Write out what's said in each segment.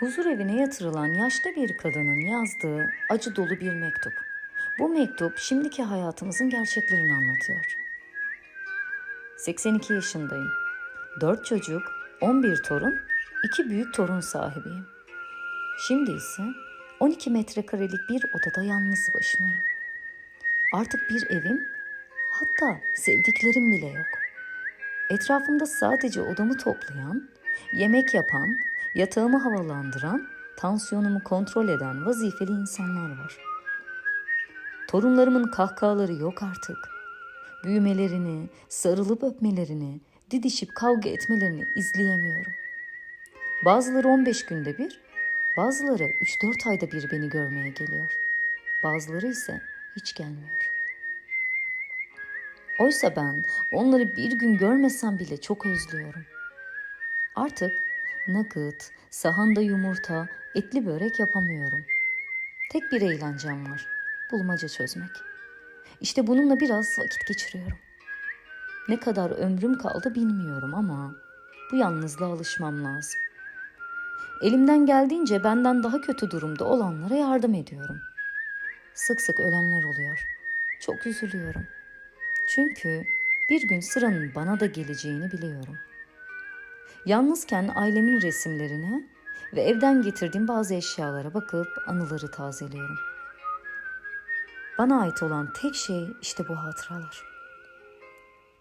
Huzur evine yatırılan yaşlı bir kadının yazdığı acı dolu bir mektup. Bu mektup şimdiki hayatımızın gerçeklerini anlatıyor. 82 yaşındayım. 4 çocuk, 11 torun, 2 büyük torun sahibiyim. Şimdi ise 12 metrekarelik bir odada yalnız başımayım. Artık bir evim, hatta sevdiklerim bile yok. Etrafımda sadece odamı toplayan, yemek yapan, yatağımı havalandıran, tansiyonumu kontrol eden vazifeli insanlar var. Torunlarımın kahkahaları yok artık. Büyümelerini, sarılıp öpmelerini, didişip kavga etmelerini izleyemiyorum. Bazıları 15 günde bir, bazıları 3-4 ayda bir beni görmeye geliyor. Bazıları ise hiç gelmiyor. Oysa ben onları bir gün görmesem bile çok özlüyorum. Artık nugget, sahanda yumurta, etli börek yapamıyorum. Tek bir eğlencem var. Bulmaca çözmek. İşte bununla biraz vakit geçiriyorum. Ne kadar ömrüm kaldı bilmiyorum ama bu yalnızlığa alışmam lazım. Elimden geldiğince benden daha kötü durumda olanlara yardım ediyorum. Sık sık ölenler oluyor. Çok üzülüyorum. Çünkü bir gün sıranın bana da geleceğini biliyorum. Yalnızken ailemin resimlerine ve evden getirdiğim bazı eşyalara bakıp anıları tazeliyorum. Bana ait olan tek şey işte bu hatıralar.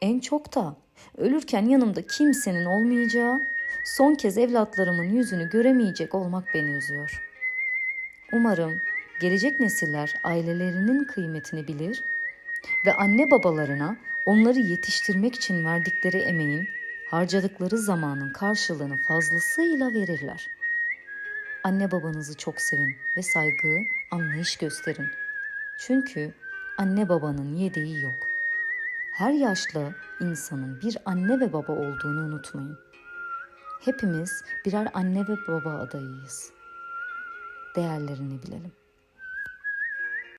En çok da ölürken yanımda kimsenin olmayacağı, son kez evlatlarımın yüzünü göremeyecek olmak beni üzüyor. Umarım gelecek nesiller ailelerinin kıymetini bilir ve anne babalarına onları yetiştirmek için verdikleri emeğin, harcadıkları zamanın karşılığını fazlasıyla verirler. Anne babanızı çok sevin ve saygı, anlayış gösterin. Çünkü anne babanın yedeği yok. Her yaşlı insanın bir anne ve baba olduğunu unutmayın. Hepimiz birer anne ve baba adayıyız. Değerlerini bilelim.